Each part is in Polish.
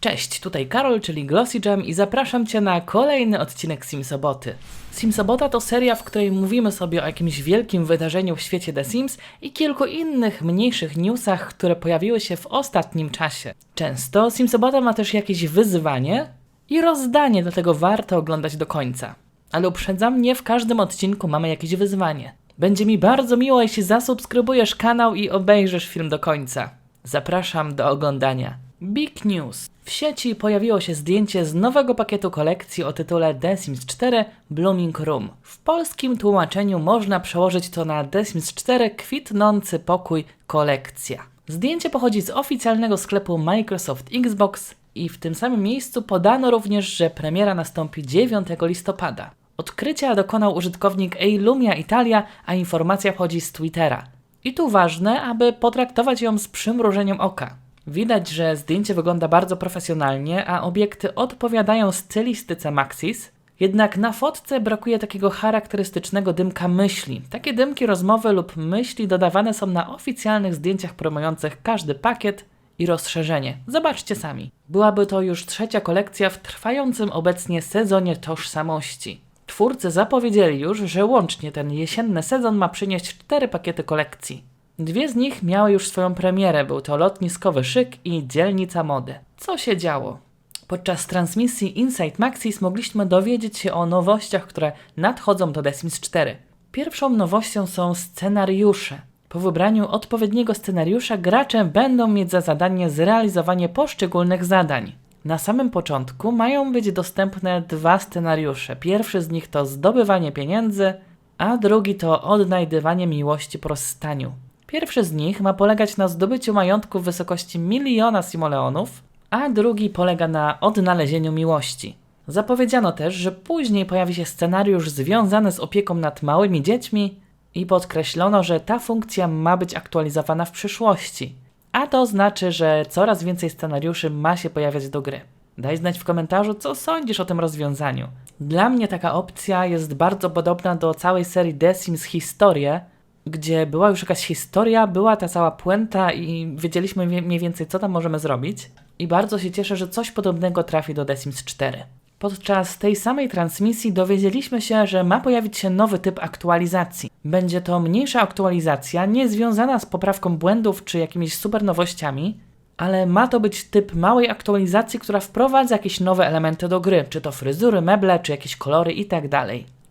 Cześć, tutaj Karol, czyli Glossy Jam i zapraszam Cię na kolejny odcinek Simsoboty. Simsobota to seria, w której mówimy sobie o jakimś wielkim wydarzeniu w świecie The Sims i kilku innych mniejszych newsach, które pojawiły się w ostatnim czasie. Często Simsobota ma też jakieś wyzwanie i rozdanie, dlatego warto oglądać do końca. Ale uprzedzam, nie w każdym odcinku mamy jakieś wyzwanie. Będzie mi bardzo miło, jeśli zasubskrybujesz kanał i obejrzysz film do końca. Zapraszam do oglądania. Big News. W sieci pojawiło się zdjęcie z nowego pakietu kolekcji o tytule The Sims 4 Blooming Room. W polskim tłumaczeniu można przełożyć to na The Sims 4 kwitnący pokój kolekcja. Zdjęcie pochodzi z oficjalnego sklepu Microsoft Xbox i w tym samym miejscu podano również, że premiera nastąpi 9 listopada. Odkrycia dokonał użytkownik Eilumia Italia, a informacja pochodzi z Twittera. I tu ważne, aby potraktować ją z przymrużeniem oka. Widać, że zdjęcie wygląda bardzo profesjonalnie, a obiekty odpowiadają stylistyce Maxis, jednak na fotce brakuje takiego charakterystycznego dymka myśli. Takie dymki rozmowy lub myśli dodawane są na oficjalnych zdjęciach promujących każdy pakiet i rozszerzenie. Zobaczcie sami. Byłaby to już trzecia kolekcja w trwającym obecnie sezonie tożsamości. Twórcy zapowiedzieli już, że łącznie ten jesienny sezon ma przynieść cztery pakiety kolekcji. Dwie z nich miały już swoją premierę, był to lotniskowy szyk i dzielnica mody. Co się działo? Podczas transmisji Inside Maxis mogliśmy dowiedzieć się o nowościach, które nadchodzą do The Sims 4. Pierwszą nowością są scenariusze. Po wybraniu odpowiedniego scenariusza gracze będą mieć za zadanie zrealizowanie poszczególnych zadań. Na samym początku mają być dostępne dwa scenariusze. Pierwszy z nich to zdobywanie pieniędzy, a drugi to odnajdywanie miłości po rozstaniu. Pierwszy z nich ma polegać na zdobyciu majątku w wysokości miliona simoleonów, a drugi polega na odnalezieniu miłości. Zapowiedziano też, że później pojawi się scenariusz związany z opieką nad małymi dziećmi i podkreślono, że ta funkcja ma być aktualizowana w przyszłości. A to znaczy, że coraz więcej scenariuszy ma się pojawiać do gry. Daj znać w komentarzu, co sądzisz o tym rozwiązaniu. Dla mnie taka opcja jest bardzo podobna do całej serii The Sims Historie, gdzie była już jakaś historia, była ta cała puenta i wiedzieliśmy mniej więcej, co tam możemy zrobić. I bardzo się cieszę, że coś podobnego trafi do The Sims 4. Podczas tej samej transmisji dowiedzieliśmy się, że ma pojawić się nowy typ aktualizacji. Będzie to mniejsza aktualizacja, nie związana z poprawką błędów czy jakimiś super nowościami, ale ma to być typ małej aktualizacji, która wprowadza jakieś nowe elementy do gry, czy to fryzury, meble, czy jakieś kolory itd.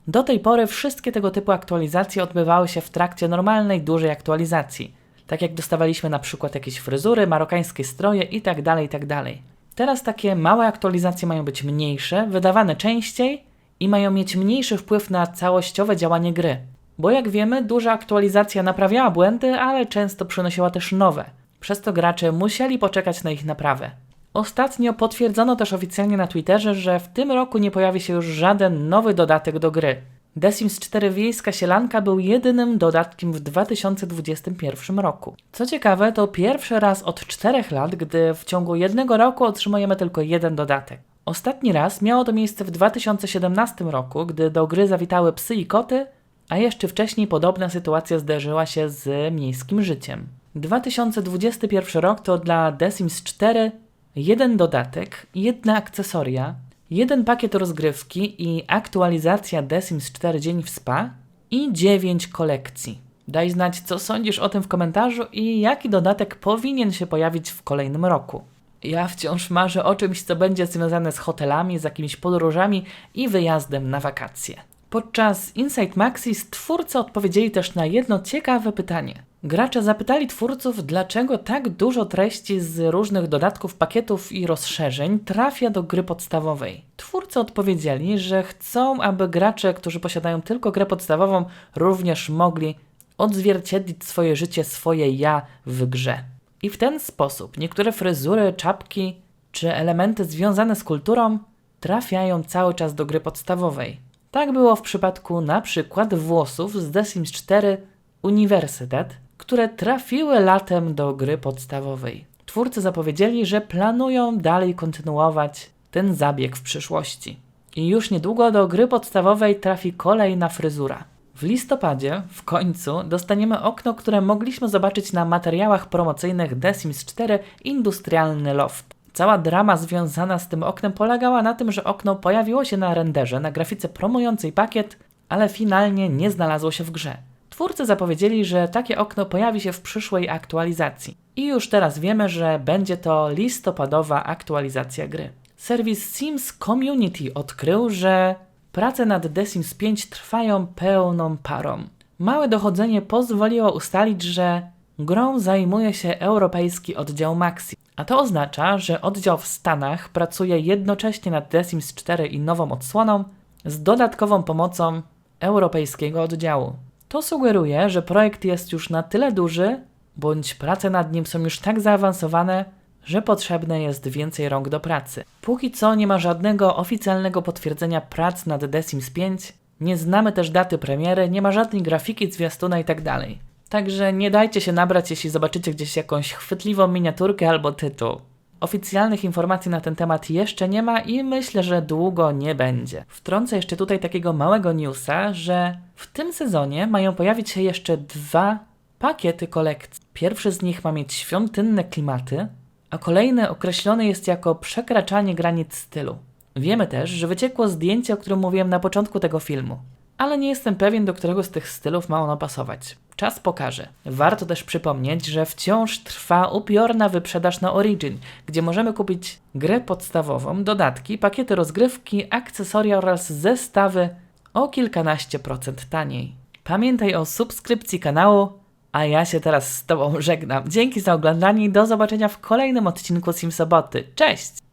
Do tej pory wszystkie tego typu aktualizacje odbywały się w trakcie normalnej, dużej aktualizacji. Tak jak dostawaliśmy na przykład jakieś fryzury, marokańskie stroje itd., tak itd. Tak Teraz takie małe aktualizacje mają być mniejsze, wydawane częściej i mają mieć mniejszy wpływ na całościowe działanie gry. Bo jak wiemy, duża aktualizacja naprawiała błędy, ale często przynosiła też nowe. Przez to gracze musieli poczekać na ich naprawę. Ostatnio potwierdzono też oficjalnie na Twitterze, że w tym roku nie pojawi się już żaden nowy dodatek do gry. The Sims 4 Wiejska Sielanka był jedynym dodatkiem w 2021 roku. Co ciekawe, to pierwszy raz od 4 lat, gdy w ciągu jednego roku otrzymujemy tylko jeden dodatek. Ostatni raz miało to miejsce w 2017 roku, gdy do gry zawitały psy i koty, a jeszcze wcześniej podobna sytuacja zderzyła się z miejskim życiem. 2021 rok to dla The Sims 4 jeden dodatek, jedna akcesoria, jeden pakiet rozgrywki i aktualizacja The Sims 4 Dzień w Spa i 9 kolekcji. Daj znać, co sądzisz o tym w komentarzu i jaki dodatek powinien się pojawić w kolejnym roku. Ja wciąż marzę o czymś, co będzie związane z hotelami, z jakimiś podróżami i wyjazdem na wakacje. Podczas Insight Maxis twórcy odpowiedzieli też na jedno ciekawe pytanie. Gracze zapytali twórców, dlaczego tak dużo treści z różnych dodatków, pakietów i rozszerzeń trafia do gry podstawowej. Twórcy odpowiedzieli, że chcą, aby gracze, którzy posiadają tylko grę podstawową, również mogli odzwierciedlić swoje życie, swoje ja w grze. I w ten sposób niektóre fryzury, czapki czy elementy związane z kulturą trafiają cały czas do gry podstawowej. Tak było w przypadku na przykład włosów z The Sims 4 Uniwersytet, które trafiły latem do gry podstawowej. Twórcy zapowiedzieli, że planują dalej kontynuować ten zabieg w przyszłości. I już niedługo do gry podstawowej trafi kolejna fryzura. W listopadzie, w końcu, dostaniemy okno, które mogliśmy zobaczyć na materiałach promocyjnych The Sims 4 Industrialny Loft. Cała drama związana z tym oknem polegała na tym, że okno pojawiło się na renderze, na grafice promującej pakiet, ale finalnie nie znalazło się w grze. Twórcy zapowiedzieli, że takie okno pojawi się w przyszłej aktualizacji. I już teraz wiemy, że będzie to listopadowa aktualizacja gry. Serwis Sims Community odkrył, że prace nad The Sims 5 trwają pełną parą. Małe dochodzenie pozwoliło ustalić, że grą zajmuje się europejski oddział Maxi. A to oznacza, że oddział w Stanach pracuje jednocześnie nad The Sims 4 i nową odsłoną z dodatkową pomocą europejskiego oddziału. To sugeruje, że projekt jest już na tyle duży, bądź prace nad nim są już tak zaawansowane, że potrzebne jest więcej rąk do pracy. Póki co nie ma żadnego oficjalnego potwierdzenia prac nad The Sims 5, nie znamy też daty premiery, nie ma żadnej grafiki, zwiastuna itd. Także nie dajcie się nabrać, jeśli zobaczycie gdzieś jakąś chwytliwą miniaturkę albo tytuł. Oficjalnych informacji na ten temat jeszcze nie ma i myślę, że długo nie będzie. Wtrącę jeszcze tutaj takiego małego newsa, że w tym sezonie mają pojawić się jeszcze dwa pakiety kolekcji. Pierwszy z nich ma mieć świątynne klimaty, a kolejny określony jest jako przekraczanie granic stylu. Wiemy też, że wyciekło zdjęcie, o którym mówiłem na początku tego filmu, ale nie jestem pewien, do którego z tych stylów ma ono pasować. Czas pokaże. Warto też przypomnieć, że wciąż trwa upiorna wyprzedaż na Origin, gdzie możemy kupić grę podstawową, dodatki, pakiety rozgrywki, akcesoria oraz zestawy o kilkanaście procent taniej. Pamiętaj o subskrypcji kanału, a ja się teraz z Tobą żegnam. Dzięki za oglądanie i do zobaczenia w kolejnym odcinku Simsoboty. Cześć!